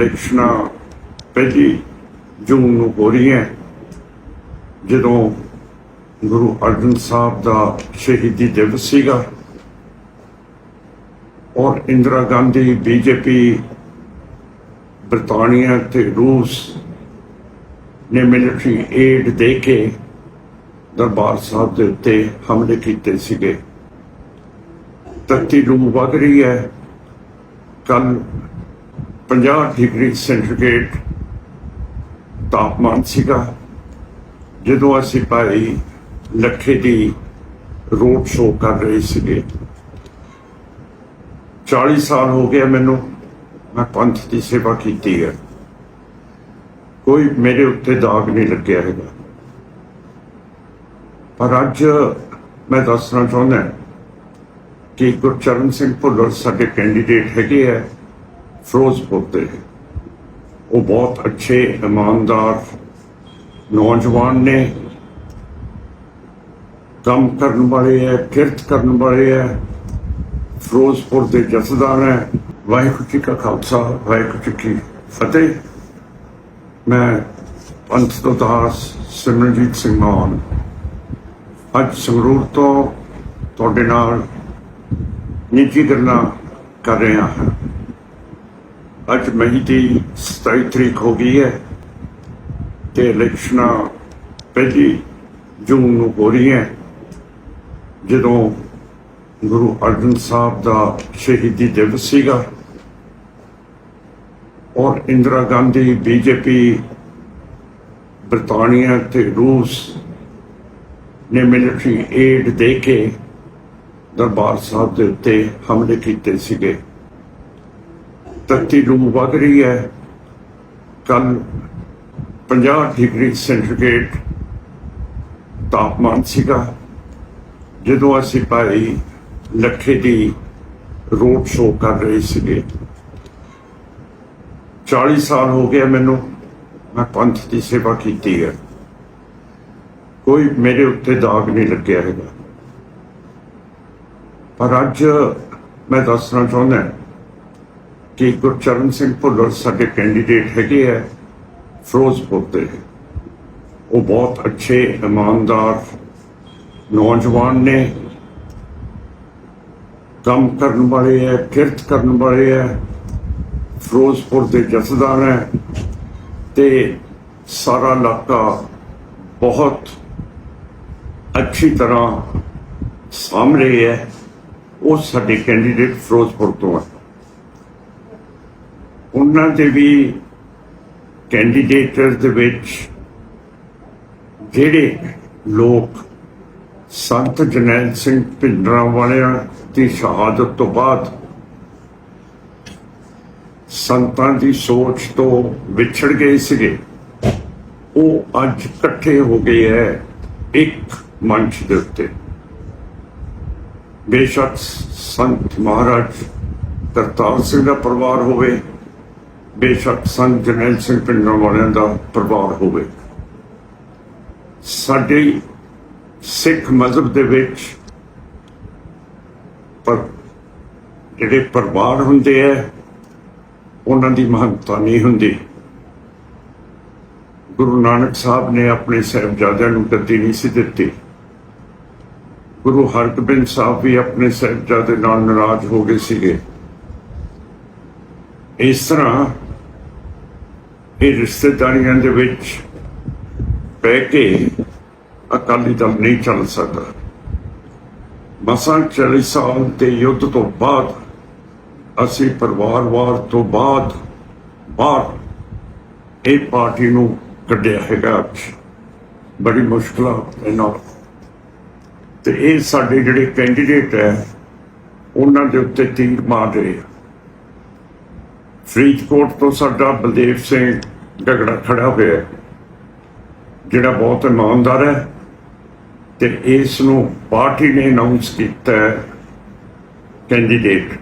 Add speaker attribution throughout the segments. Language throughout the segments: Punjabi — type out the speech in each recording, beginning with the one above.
Speaker 1: ਇਲੈਕਸ਼ਨਾਂ ਪਹਿਲੀ ਜੂਨ ਨੂੰ ਹੋ ਰਹੀਆਂ ਜਦੋਂ ਗੁਰੂ ਅਰਜਨ ਸਾਹਿਬ ਦਾ ਸ਼ਹੀਦੀ ਦਿਵਸ ਸੀਗਾ ਔਰ ਇੰਦਰਾ ਗਾਂਧੀ, ਬੀਜੇਪੀ ਬ੍ਰਿਟਾਨੀਆ ਤੇ ਰੂਸ ਨੇ ਮਿਲਟਰੀ ਏਡ ਦੇ ਕੇ ਦਰਬਾਰ ਸਾਹਿਬ ਦੇ ਉੱਤੇ ਹਮਲੇ ਕੀਤੇ ਸੀਗੇ। ਤੱਤੀ ਲੂ ਵਗ ਰਹੀ ਹੈ। ਕੱਲ 50 ਡਿਗਰੀ ਸੈਂਟੀਗ੍ਰੇਡ ਤਾਪਮਾਨ ਸੀਗਾ। ਜਦੋਂ ਅਸੀਂ ਭਾਈ ਲੱਖੇ ਦੀ ਰੋਡ ਸ਼ੋਅ ਕਰ ਰਹੇ ਸੀਗੇ। 40 ਸਾਲ ਹੋ ਗਏ ਮੈਨੂੰ, ਮੈਂ ਪੰਥ ਦੀ ਸੇਵਾ ਕੀਤੀ ਹੈ। ਕੋਈ ਮੇਰੇ ਉੱਤੇ ਦਾਗ ਨਹੀਂ ਲੱਗਿਆ ਹੈਗਾ। ਪਰ ਅੱਜ ਮੈਂ ਦੱਸਣਾ ਚਾਹੁੰਦਾ ਕਿ ਗੁਰਚਰਨ ਸਿੰਘ ਭੁੱਲਰ ਸਾਡੇ ਕੈਂਡੀਡੇਟ ਹੈਗੇ ਹੈ ਫਿਰੋਜ਼ਪੁਰ ਦੇ ਉਹ ਬਹੁਤ ਅੱਛੇ, ਇਮਾਨਦਾਰ ਨੌਜਵਾਨ ਨੇ। ਕੰਮ ਕਰਨ ਵਾਲੇ ਹੈ ਕਿਰਤ ਕਰਨ ਵਾਲੇ ਹੈ ਫਿਰੋਜ਼ਪੁਰ ਦੇ ਜਥੇਦਾਰ ਹੈ ਵਾਹਿਗੁਰੂ ਜੀ ਕਾ ਖਾਲਸਾ, ਵਾਹਿਗੁਰੂ ਜੀ ਕੀ ਫਤਿਹ। ਮੈਂ ਪੰਥ ਤੋਂ ਦਾਸ ਸਿਮਰਨਜੀਤ ਸਿੰਘ ਮਾਨ। ਅੱਜ ਸੰਗਰੂਰ ਤੋਂ ਤੁਹਾਡੇ ਨਾਲ ਨਿੱਜੀ ਗੱਲਾਂ ਕਰ ਰਿਹਾ ਹਾਂ। ਅੱਜ ਮਈ ਦੀ 27 ਤਰੀਕ ਹੋ ਗਈ ਹੈ ਤੇ ਇਲੈਕਸ਼ਨਾਂ ਪਹਿਲੀ ਜੂਨ ਨੂੰ ਹੋ ਰਹੀਆਂ ਜਦੋਂ ਗੁਰੂ ਅਰਜਨ ਸਾਹਿਬ ਦਾ ਸ਼ਹੀਦੀ ਦਿਵਸ ਸੀਗਾ ਔਰ ਇੰਦਰਾ ਗਾਂਧੀ, ਬੀਜੇਪੀ ਬ੍ਰਿਟਾਨੀਆ ਤੇ ਰੂਸ ਨੇ ਮਿਲਟਰੀ ਏਡ ਦੇ ਕੇ ਦਰਬਾਰ ਸਾਹਿਬ ਦੇ ਉੱਤੇ ਹਮਲੇ ਕੀਤੇ ਸੀਗੇ। ਤੱਤੀ ਲੂ ਵਗ ਰਹੀ ਹੈ, ਕੱਲ 50 ਡਿਗਰੀ ਸੈਂਟੀਗ੍ਰੇਡ ਤਾਪਮਾਨ ਸੀਗਾ। ਜਦੋਂ ਅਸੀਂ ਭਾਈ ਲੱਖੇ ਦੀ ਰੋਡ ਸ਼ੋਅ ਕਰ ਰਹੇ ਸੀਗੇ। 40 ਸਾਲ ਹੋ ਗਏ ਮੈਨੂੰ, ਮੈਂ ਪੰਥ ਦੀ ਸੇਵਾ ਕੀਤੀ ਹੈ। ਕੋਈ ਮੇਰੇ ਉੱਤੇ ਦਾਗ ਨਹੀਂ ਲੱਗਿਆ ਹੈਗਾ। ਪਰ ਅੱਜ ਮੈਂ ਦੱਸਣਾ ਚਾਹੁੰਦਾ ਕਿ ਗੁਰਚਰਨ ਸਿੰਘ ਭੁੱਲਰ ਸਾਡੇ ਕੈਂਡੀਡੇਟ ਹੈਗੇ ਹੈ ਫਿਰੋਜ਼ਪੁਰ ਦੇ। ਉਹ ਬਹੁਤ ਅੱਛੇ, ਇਮਾਨਦਾਰ ਨੌਜਵਾਨ ਨੇ। ਕੰਮ ਕਰਨ ਵਾਲੇ ਹੈ ਕਿਰਤ ਕਰਨ ਵਾਲੇ ਹੈ ਫਿਰੋਜ਼ਪੁਰ ਦੇ ਜਥੇਦਾਰ ਹੈ ਤੇ ਸਾਰਾ ਇਲਾਕਾ ਬਹੁਤ ਅੱਛੀ ਤਰ੍ਹਾਂ ਸਾਹਮਣੇ ਹੈ ਉਹ ਸਾਡੇ ਕੈਂਡੀਡੇਟ ਫਿਰੋਜ਼ਪੁਰ ਤੋਂ ਹੈ ਉਹਨਾਂ ਦੇ ਵੀ ਕੈਂਡੀਡੇਟਰ ਦੇ ਵਿੱਚ ਜਿਹੜੇ ਲੋਕ ਸੰਤ ਜਨੈਲ ਸਿੰਘ ਭਿੰਡਰਾਂ ਵਾਲਿਆਂ ਦੀ ਸ਼ਹਾਦਤ ਤੋਂ ਬਾਅਦ ਸੰਤਾਂ ਦੀ ਸੋਚ ਤੋਂ ਵਿਛੜ ਗਏ ਸੀਗੇ, ਉਹ ਅੱਜ ਇਕੱਠੇ ਹੋ ਗਏ ਹੈ ਇੱਕ ਮੰਚ ਦੇ ਉੱਤੇ। ਬੇਸ਼ੱਕ ਸੰਤ ਮਹਾਰਾਜ ਕਰਤਾਰ ਸਿੰਘ ਦਾ ਪਰਿਵਾਰ ਹੋਵੇ ਬੇਸ਼ੱਕ ਸੰਤ ਜਰਨੈਲ ਸਿੰਘ ਪਿੰਡਾਂ ਵਾਲਿਆਂ ਦਾ ਪਰਿਵਾਰ ਹੋਵੇ। ਸਾਡੇ ਸਿੱਖ ਮਜ਼ਹਬ ਦੇ ਵਿੱਚ ਪਰ ਜਿਹੜੇ ਪਰਿਵਾਰ ਹੁੰਦੇ ਆ ਉਹਨਾਂ ਦੀ ਮਹੱਤਤਾ ਨਹੀਂ ਹੁੰਦੀ। ਗੁਰੂ ਨਾਨਕ ਸਾਹਿਬ ਨੇ ਆਪਣੇ ਸਹਿਬਜ਼ਾਦਿਆਂ ਨੂੰ ਗੱਦੀ ਨਹੀਂ ਸੀ ਦਿੱਤੀ। ਗੁਰੂ ਹਰਗੋਬਿੰਦ ਸਾਹਿਬ ਵੀ ਆਪਣੇ ਸਹਿਬਜ਼ਾਦੇ ਨਾਲ ਨਾਰਾਜ਼ ਹੋ ਗਏ ਸੀਗੇ। ਇਸ ਤਰ੍ਹਾਂ ਇਹ ਰਿਸ਼ਤੇਦਾਰੀਆਂ ਦੇ ਵਿੱਚ ਪੈ ਕੇ ਅਕਾਲੀ ਦਲ ਨਹੀਂ ਚੱਲ ਸਕਦਾ। ਮਸਾਂ 40 ਸਾਲ ਦੇ ਯੁੱਧ ਤੋਂ ਬਾਅਦ, ਅਸੀਂ ਪਰਿਵਾਰਵਾਰ ਤੋਂ ਬਾਅਦ ਬਾਹਰ ਇਹ ਪਾਰਟੀ ਨੂੰ ਕੱਢਿਆ ਹੈਗਾ ਅੱਜ। ਬੜੀ ਮੁਸ਼ਕਲਾਂ ਦੇ ਨਾਲ। ਤੇ ਇਹ ਸਾਡੇ ਜਿਹੜੇ ਕੈਂਡੀਡੇਟ ਹੈ, ਉਹਨਾਂ ਦੇ ਉੱਤੇ ਤੀਰ ਮਾਰ ਰਹੇ ਆ। ਫਰੀਦਕੋਟ ਤੋਂ ਸਾਡਾ ਬਲਦੇਵ ਸਿੰਘ ਝਗੜਾ ਖੜਾ ਹੋਇਆ ਜਿਹੜਾ ਬਹੁਤ ਇਮਾਨਦਾਰ ਹੈ ਤੇ ਇਸ ਨੂੰ ਪਾਰਟੀ ਨੇ ਅਨਾਉਂਸ ਕੀਤਾ ਕੈਂਡੀਡੇਟ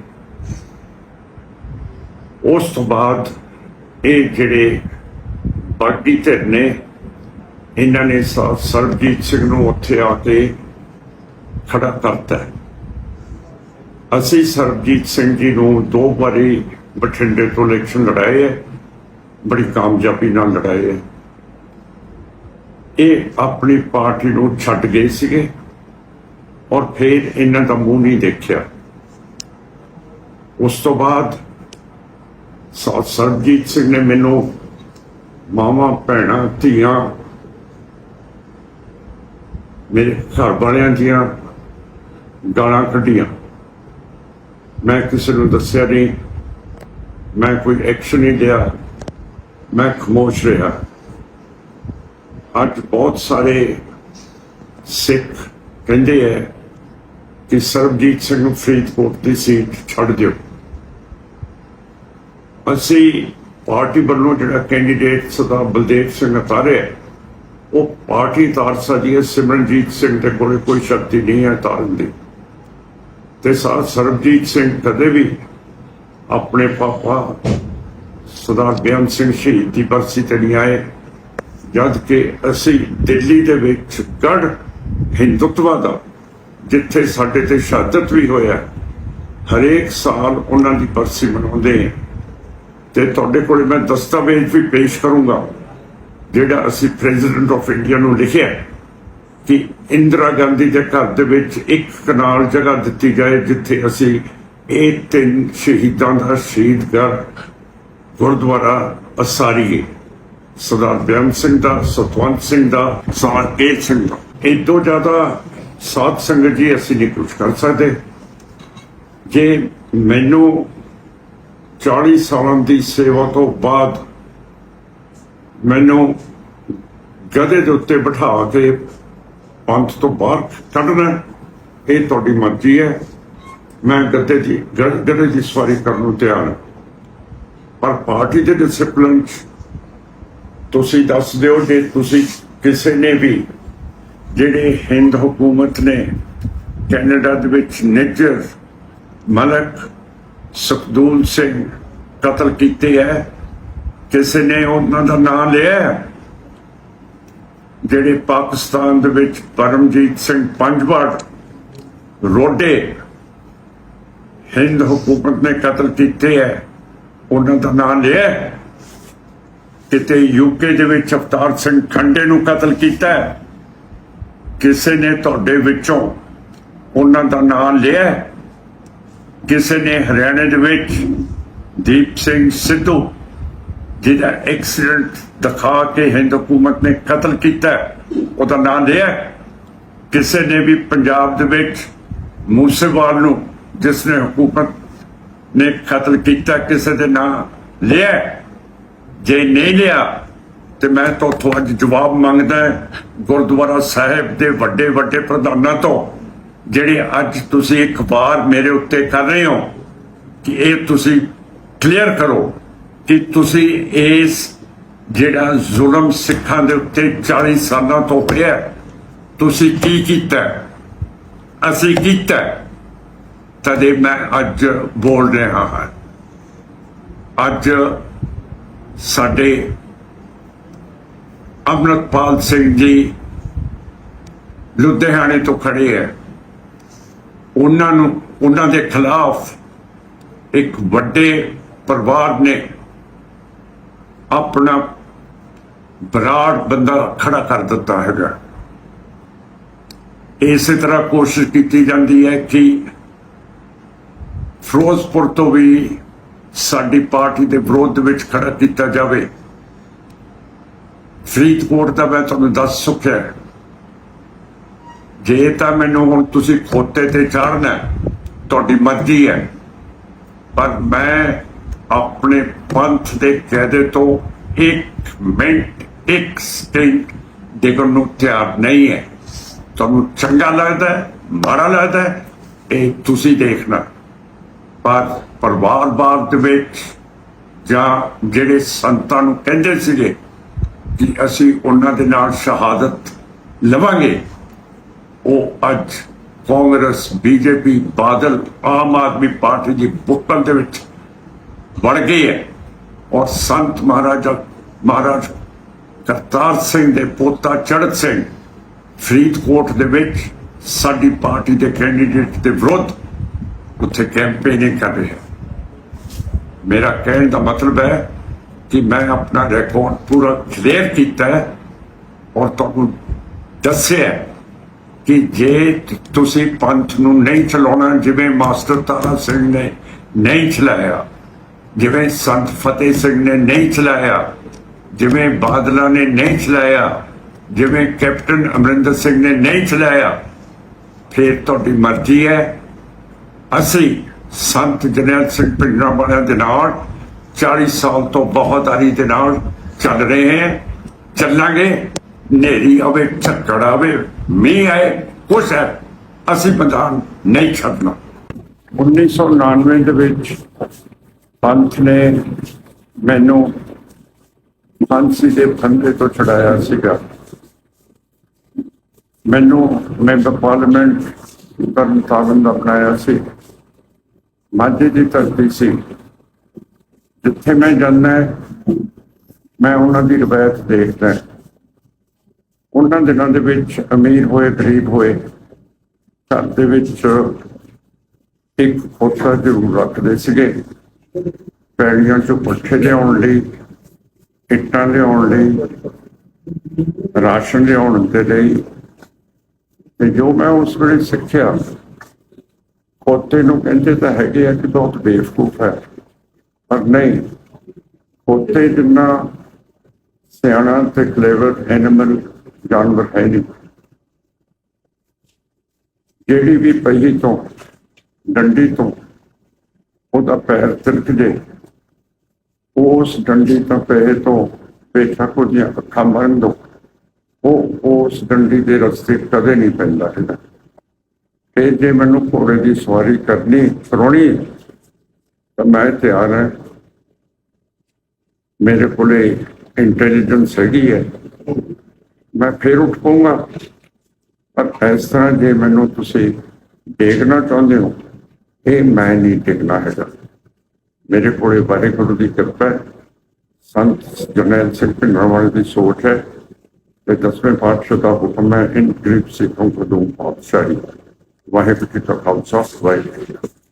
Speaker 1: ਉਸ ਤੋਂ ਬਾਅਦ ਇਹ ਜਿਹੜੇ ਬਾਗੀ ਧਿਰ ਨੇ, ਇਹਨਾਂ ਨੇ ਸ- ਸਰਬਜੀਤ ਸਿੰਘ ਨੂੰ ਉੱਥੇ ਆ ਕੇ ਖੜਾ ਕਰਤਾ ਅਸੀਂ ਸਰਬਜੀਤ ਸਿੰਘ ਜੀ ਨੂੰ ਦੋ ਵਾਰੀ ਬਠਿੰਡੇ ਤੋਂ ਇਲੈਕਸ਼ਨ ਲੜਾਏ ਹੈ ਬੜੀ ਕਾਮਯਾਬੀ ਨਾਲ ਲੜਾਏ ਹੈ ਇਹ ਆਪਣੀ ਪਾਰਟੀ ਨੂੰ ਛੱਡ ਗਏ ਸੀਗੇ ਔਰ ਫਿਰ ਇਹਨਾਂ ਦਾ ਮੂੰਹ ਨਹੀਂ ਦੇਖਿਆ। ਉਸ ਤੋਂ ਬਾਅਦ ਸਰ ਸਰਜੀਤ ਸਿੰਘ ਨੇ ਮੈਨੂੰ ਮਾਮਾ ਭੈਣਾਂ, ਧੀਆਂ, ਮੇਰੇ ਘਰ ਵਾਲਿਆਂ ਦੀਆਂ ਗਾਲਾਂ ਕੱਢੀਆਂ। ਮੈਂ ਕਿਸੇ ਨੂੰ ਦੱਸਿਆ ਨਹੀਂ ਮੈਂ ਕੋਈ ਐਕਸ਼ਨ ਨਹੀਂ ਲਿਆ ਮੈਂ ਖਮੋਸ਼ ਰਿਹਾ। ਅੱਜ ਬਹੁਤ ਸਾਰੇ ਸਿੱਖ ਕਹਿੰਦੇ ਹੈ ਕਿ ਸਰਬਜੀਤ ਸਿੰਘ ਨੂੰ ਫਰੀਦਕੋਟ ਦੀ ਸੀਟ ਛੱਡ ਦਿਓ। ਅਸੀਂ ਪਾਰਟੀ ਵੱਲੋਂ ਜਿਹੜਾ ਕੈਂਡੀਡੇਟ ਸਰਦਾਰ ਬਲਦੇਵ ਸਿੰਘ ਅਤਾਰਿਆ ਉਹ ਪਾਰਟੀ ਤਾਰ ਸਕਦੀ ਹੈ ਸਿਮਰਨਜੀਤ ਸਿੰਘ ਦੇ ਕੋਲ ਕੋਈ ਸ਼ਕਤੀ ਨਹੀਂ ਹੈ ਤਾਰਨ ਦੀ। ਤੇ ਸਰ ਸਰਬਜੀਤ ਸਿੰਘ ਕਦੇ ਵੀ ਆਪਣੇ ਪਾਪਾ ਸਰਦਾਰ ਬੇਅੰਤ ਸਿੰਘ ਸ਼ਹੀਦ ਦੀ ਬਰਸੀ ਤੇ ਨਹੀਂ ਆਏ, ਜਦ ਕਿ ਅਸੀਂ ਦਿੱਲੀ ਦੇ ਵਿੱਚ ਗੜ ਹਿੰਦੁੱਤਵਾ ਦਾ, ਜਿੱਥੇ ਸਾਡੇ ਤੇ ਸ਼ਹਾਦਤ ਵੀ ਹੋਇਆ, ਹਰੇਕ ਸਾਲ ਉਹਨਾਂ ਦੀ ਬਰਸੀ ਮਨਾਉਂਦੇ ਹਾਂ। ਤੇ ਤੁਹਾਡੇ ਕੋਲ ਮੈਂ ਦਸਤਾਵੇਜ਼ ਵੀ ਪੇਸ਼ ਕਰੂੰਗਾ, ਜਿਹੜਾ ਅਸੀਂ ਪ੍ਰੈਜ਼ੀਡੈਂਟ ਆਫ ਇੰਡੀਆ ਨੂੰ ਲਿਖਿਆ ਕਿ ਇੰਦਰਾ ਗਾਂਧੀ ਦੇ ਘਰ ਦੇ ਵਿੱਚ ਇੱਕ ਕਨਾਲ ਜਗ੍ਹਾ ਦਿੱਤੀ ਜਾਏ, ਜਿੱਥੇ ਅਸੀਂ ਇਹ ਤਿੰਨ ਸ਼ਹੀਦਾਂ ਦਾ ਸ਼ਹੀਦਗਰ ਗੁਰਦੁਆਰਾ ਅਸਾਰੀਏ ਸਰਦਾਰ ਬਿਆਨ ਸਿੰਘ ਦਾ, ਸਤਵੰਤ ਸਿੰਘ ਦਾ, ਸਰਦਾਰ ਸਿੰਘ ਦਾ। ਇਹ ਤੋਂ ਜ਼ਿਆਦਾ ਸਾਧ ਸੰਗਤ ਜੀ ਅਸੀਂ ਨਹੀਂ ਕੁਝ ਕਰ ਸਕਦੇ। ਜੇ ਮੈਨੂੰ 40 ਸਾਲਾਂ ਦੀ ਸੇਵਾ ਤੋਂ ਬਾਅਦ ਮੈਨੂੰ ਗਧੇ ਦੇ ਉੱਤੇ ਬਿਠਾ ਕੇ ਪੰਥ ਤੋਂ ਬਾਹਰ ਕੱਢਣਾ, ਇਹ ਤੁਹਾਡੀ ਮਰਜ਼ੀ ਹੈ। ਮੈਂ ਗੱਦੇ ਦੀ ਗ- ਗਧੇ ਦੀ ਸਵਾਰੀ ਕਰਨ ਨੂੰ ਤਿਆਰ ਹਾਂ। ਪਰ ਪਾਰਟੀ ਦੇ ਡਿਸਪਲਿਨ ਤੁਸੀਂ ਦੱਸ ਦਿਓ ਜੇ ਤੁਸੀਂ ਕਿਸੇ ਨੇ ਵੀ ਜਿਹੜੇ ਹਿੰਦ ਹਕੂਮਤ ਨੇ ਕੈਨੇਡਾ ਦੇ ਵਿੱਚ ਨਿੱਜਰ ਮਲਕ ਸੁਖਦੂਲ ਸਿੰਘ ਕਤਲ ਕੀਤੇ ਹੈ, ਕਿਸੇ ਨੇ ਉਹਨਾਂ ਦਾ ਨਾਮ ਲਿਆ ਜਿਹੜੇ ਪਾਕਿਸਤਾਨ ਦੇ ਵਿੱਚ ਪਰਮਜੀਤ ਸਿੰਘ ਪੰਜ ਪੰਜਵਾੜ ਰੋਡੇ ਹਿੰਦ ਹਕੂਮਤ ਨੇ ਕਤਲ ਕੀਤੇ ਹੈ ਉਹਨਾਂ ਦਾ ਨਾਮ ਲਿਆ ਕਿਤੇ ਯੂਕੇ ਦੇ ਵਿੱਚ ਅਵਤਾਰ ਸਿੰਘ ਖੰਡੇ ਨੂੰ ਕਤਲ ਕੀਤਾ ਹੈ ਕਿਸੇ ਨੇ ਤੁਹਾਡੇ ਵਿੱਚੋਂ ਉਹਨਾਂ ਦਾ ਨਾਮ ਲਿਆ ਕਿਸੇ ਨੇ ਹਰਿਆਣੇ ਦੇ ਵਿੱਚ ਦੀਪ ਸਿੰਘ ਸਿੱਧੂ, ਜਿਹਦਾ ਐਕਸੀਡੈਂਟ ਦਿਖਾ ਕੇ ਹਿੰਦ ਹਕੂਮਤ ਨੇ ਕਤਲ ਕੀਤਾ ਉਹਦਾ ਨਾਮ ਲਿਆ ਕਿਸੇ ਨੇ ਵੀ ਪੰਜਾਬ ਦੇ ਵਿੱਚ ਮੂਸੇਵਾਲ ਨੂੰ ਜਿਸ ਨੇ ਹਕੂਮਤ ਨੇ ਕਤਲ ਕੀਤਾ, ਕਿਸੇ ਦੇ ਨਾਂ ਲਿਆ ਜੇ ਨਹੀਂ ਲਿਆ, ਤੇ ਮੈਂ ਤੁਹਾਡੇ ਅੱਜ ਜਵਾਬ ਮੰਗਦਾ ਗੁਰਦੁਆਰਾ ਸਾਹਿਬ ਦੇ ਵੱਡੇ ਵੱਡੇ ਪ੍ਰਧਾਨਾਂ ਤੋਂ, ਜਿਹੜੇ ਅੱਜ ਤੁਸੀਂ ਇੱਕ ਵਾਰ ਮੇਰੇ ਉੱਤੇ ਕਰ ਰਹੇ ਹੋ, ਕਿ ਇਹ ਤੁਸੀਂ ਕਲੀਅਰ ਕਰੋ ਕਿ ਤੁਸੀਂ ਇਸ ਜਿਹੜਾ ਜ਼ੁਲਮ ਸਿੱਖਾਂ ਦੇ ਉੱਤੇ 40 ਸਾਲਾਂ ਤੋਂ ਹੋਇਆ ਤੁਸੀਂ ਕੀ ਕੀਤਾ ਅਸੀਂ ਕੀਤਾ ਤਦੇ ਮੈਂ ਅੱਜ ਬੋਲ ਰਿਹਾ ਹਾਂ। ਅੱਜ ਸਾਡੇ ਅਮਰਤਪਾਲ ਸਿੰਘ ਜੀ ਲੁਧਿਆਣੇ ਤੋਂ ਖੜੇ ਹੈ। ਉਹਨਾਂ ਨੂੰ, ਉਹਨਾਂ ਦੇ ਖਿਲਾਫ ਇੱਕ ਵੱਡੇ ਪਰਿਵਾਰ ਨੇ ਆਪਣਾ ਬਰਾੜ ਬੰਦਾ ਖੜਾ ਕਰ ਦਿੱਤਾ ਹੈਗਾ। ਇਸੇ ਤਰ੍ਹਾਂ ਕੋਸ਼ਿਸ਼ ਕੀਤੀ ਜਾਂਦੀ ਹੈ ਕਿ ਫਿਰੋਜ਼ਪੁਰ ਤੋਂ ਵੀ ਸਾਡੀ ਪਾਰਟੀ ਦੇ ਵਿਰੋਧ ਵਿੱਚ ਖੜਾ ਕੀਤਾ ਜਾਵੇ। ਫਰੀਦਕੋਟ ਦਾ ਮੈਂ ਤੁਹਾਨੂੰ ਦੱਸ ਚੁੱਕਿਆ ਜੇ ਤਾਂ ਮੈਨੂੰ ਹੁਣ ਤੁਸੀਂ ਖੋਤੇ ਤੇ ਚੜਨਾ ਤੁਹਾਡੀ ਮਰਜ਼ੀ ਹੈ। ਪਰ ਮੈਂ ਆਪਣੇ ਪੰਥ ਦੇ ਕਾਇਦੇ ਤੋਂ ਇੱਕ ਮਿੰਟ, ਇੱਕ ਸਕਿੰਟ ਦੇਖਣ ਨੂੰ ਤਿਆਰ ਨਹੀਂ ਹੈ। ਤੁਹਾਨੂੰ ਚੰਗਾ ਲੱਗਦਾ ਹੈ, ਮਾੜਾ ਲੱਗਦਾ ਹੈ, ਇਹ ਤੁਸੀਂ ਦੇਖਣਾ। ਪਰ ਪਰਿਵਾਰ ਦੇ ਵਿੱਚ ਜਾਂ ਜਿਹੜੇ ਸੰਤਾਂ ਨੂੰ ਕਹਿੰਦੇ ਸੀਗੇ ਕਿ ਅਸੀਂ ਉਹਨਾਂ ਦੇ ਨਾਲ ਸ਼ਹਾਦਤ ਲਵਾਂਗੇ, ਉਹ ਅੱਜ ਕਾਂਗਰਸ, ਬੀਜੇਪੀ, ਬਾਦਲ, ਆਮ ਆਦਮੀ ਪਾਰਟੀ ਦੀ ਬੁੱਕਲ ਦੇ ਵਿੱਚ ਵੜ ਗਈ ਹੈ ਔਰ ਸੰਤ ਮਹਾਰਾਜਾ, ਮਹਾਰਾਜ ਕਰਤਾਰ ਸਿੰਘ ਦੇ ਪੋਤਾ ਚੜਤ ਸਿੰਘ ਫਰੀਦਕੋਟ ਦੇ ਵਿੱਚ ਸਾਡੀ ਪਾਰਟੀ ਦੇ ਕੈਂਡੀਡੇਟ ਦੇ ਵਿਰੁੱਧ ਉੱਥੇ ਕੈਂਪੇਨਿੰਗ ਕਰ ਰਿਹਾ। ਮੇਰਾ ਕਹਿਣ ਦਾ ਮਤਲਬ ਹੈ ਕਿ ਮੈਂ ਆਪਣਾ ਰਿਕਾਰਡ ਪੂਰਾ ਕਲੀਅਰ ਕੀਤਾ ਹੈ ਔਰ ਤੁਹਾਨੂੰ ਦੱਸਿਆ ਕਿ ਜੇ ਤੁਸੀਂ ਪੰਥ ਨੂੰ ਨਹੀਂ ਚਲਾਉਣਾ, ਜਿਵੇਂ ਮਾਸਟਰ ਤਾਰਾ ਸਿੰਘ ਨੇ ਨਹੀਂ ਚਲਾਇਆ, ਜਿਵੇਂ ਸੰਤ ਫਤਿਹ ਸਿੰਘ ਨੇ ਨਹੀਂ ਚਲਾਇਆ, ਜਿਵੇਂ ਬਾਦਲਾਂ ਨੇ ਨਹੀਂ ਚਲਾਇਆ, ਜਿਵੇਂ ਕੈਪਟਨ ਅਮਰਿੰਦਰ ਸਿੰਘ ਨੇ ਨਹੀਂ ਚਲਾਇਆ, ਫਿਰ ਤੁਹਾਡੀ ਮਰਜ਼ੀ ਹੈ ਅਸੀਂ ਸੰਤ ਜਰਨੈਲ ਸਿੰਘ ਪਿੰਡਰਾਂ ਵਾਲਿਆਂ ਦੇ ਨਾਲ 40 ਸਾਲ ਤੋਂ ਬਹੁਤ ਬਹੁਤਾਰੀ ਦੇ ਨਾਲ ਚੱਲ ਰਹੇ ਹਾਂ। ਚੱਲਾਂਗੇ। ਨੇਰੀ ਆਵੇ, ਝੱਕੜ ਆਵੇ, ਮੀਂਹ ਆਏ, ਕੁਛ ਹੈ, ਅਸੀਂ ਮੈਦਾਨ ਨਹੀਂ ਛੱਡਣਾ। 1999 ਦੇ ਵਿੱਚ ਪੰਥ ਨੇ ਮੈਨੂੰ ਫਾਂਸੀ ਦੇ ਫੰਦੇ ਤੋਂ ਛੁਡਾਇਆ ਸੀਗਾ। ਮੈਨੂੰ ਮੈਂਬਰ ਪਾਰਲੀਮੈਂਟ ਕਰਨ ਦਾ ਬਣਾਇਆ ਸੀ। ਮਾਝੇ ਦੀ ਧਰਤੀ ਸੀ। ਜਿੱਥੇ ਮੈਂ ਜਾਂਦਾ ਮੈਂ ਉਹਨਾਂ ਦੀ ਰਵਾਇਤ ਦੇਖਦਾ ਉਹਨਾਂ ਦਿਨਾਂ ਦੇ ਵਿੱਚ ਅਮੀਰ ਹੋਏ, ਗਰੀਬ ਹੋਏ, ਘਰ ਦੇ ਵਿੱਚ ਇੱਕ ਖੋਤਾ ਜ਼ਰੂਰ ਰੱਖਦੇ ਸੀਗੇ। ਪੈੜੀਆਂ ਚੋਂ ਪੱਠੇ ਲਿਆਉਣ ਲਈ, ਇੱਟਾਂ ਲਿਆਉਣ ਲਈ, ਰਾਸ਼ਨ ਲਿਆਉਣ ਦੇ ਲਈ। ਤੇ ਜੋ ਮੈਂ ਉਸ ਵੇਲੇ ਸਿੱਖਿਆ ਖੋਤੇ ਨੂੰ ਕਹਿੰਦੇ ਤਾਂ ਹੈਗੇ ਆ ਕਿ ਬਹੁਤ ਬੇਵਕੂਫ ਹੈ। ਪਰ ਨਹੀਂ ਖੋਤੇ ਜਿੰਨਾ ਸਿਆਣਾ ਤੇ ਕਲੇਵਰ ਐਨੀਮਲ ਜਾਨਵਰ ਹੈ ਨਹੀਂ। ਜਿਹੜੀ ਵੀ ਪਹਿਲੀ ਤੋਂ, ਡੰਡੀ ਤੋਂ ਉਹਦਾ ਪੈਰ ਤਿਲਕ ਜੇ ਉਸ ਡੰਡੀ ਤੋਂ ਪਏ ਤੋਂ ਬੇਸ਼ੱਕ ਉਹਦੀਆਂ ਅੱਖਾਂ ਬੰਦ ਦੋ। ਉਹ ਉਸ ਡੰਡੀ ਦੇ ਰਸਤੇ ਕਦੇ ਨਹੀਂ ਪੈਂਦਾ ਹੈਗਾ। ਤੇ ਜੇ ਮੈਨੂੰ ਘੋੜੇ ਦੀ ਸਵਾਰੀ ਕਰਨੀ, ਕਰਾਉਣੀ ਤਾਂ ਮੈਂ ਤਿਆਰ ਹਾਂ। ਮੇਰੇ ਕੋਲੇ ਇੰਟੈਲੀਜੈਂਸ ਹੈਗੀ ਹੈ। ਮੈਂ ਫੇਰ ਉੱਠ ਪਊਂਗਾ। ਪਰ ਇਸ ਤਰ੍ਹਾਂ ਜੇ ਮੈਨੂੰ ਤੁਸੀਂ ਦੇਖਣਾ ਚਾਹੁੰਦੇ ਹੋ, ਇਹ ਮੈਂ ਨਹੀਂ ਦੇਖਣਾ ਹੈਗਾ। ਮੇਰੇ ਕੋਲੇ ਵਾਹਿਗੁਰੂ ਦੀ ਕਿਰਪਾ ਹੈ। ਸੰਤ ਜਰਨੈਲ ਸਿੰਘ ਪਿੰਡਰਾਵਾਲੇ ਦੀ ਸੋਚ ਹੈ। ਤੇ ਦਸਵੇਂ ਪਾਤਸ਼ਾਹ ਦਾ ਹੁਕਮ ਹੈ ਇਨ ਗਰੀਬ ਸਿੱਖੋਂ ਕੋ ਦੂੰ ਪਾਤਸ਼ਾਹੀ ਵਾਹਿਗੁਰੂ ਜੀ ਕਾ ਖਾਲਸਾ ਵਾਹਿਗੁਰੂ ਜੀ ਕੀ ਫਤਿਹ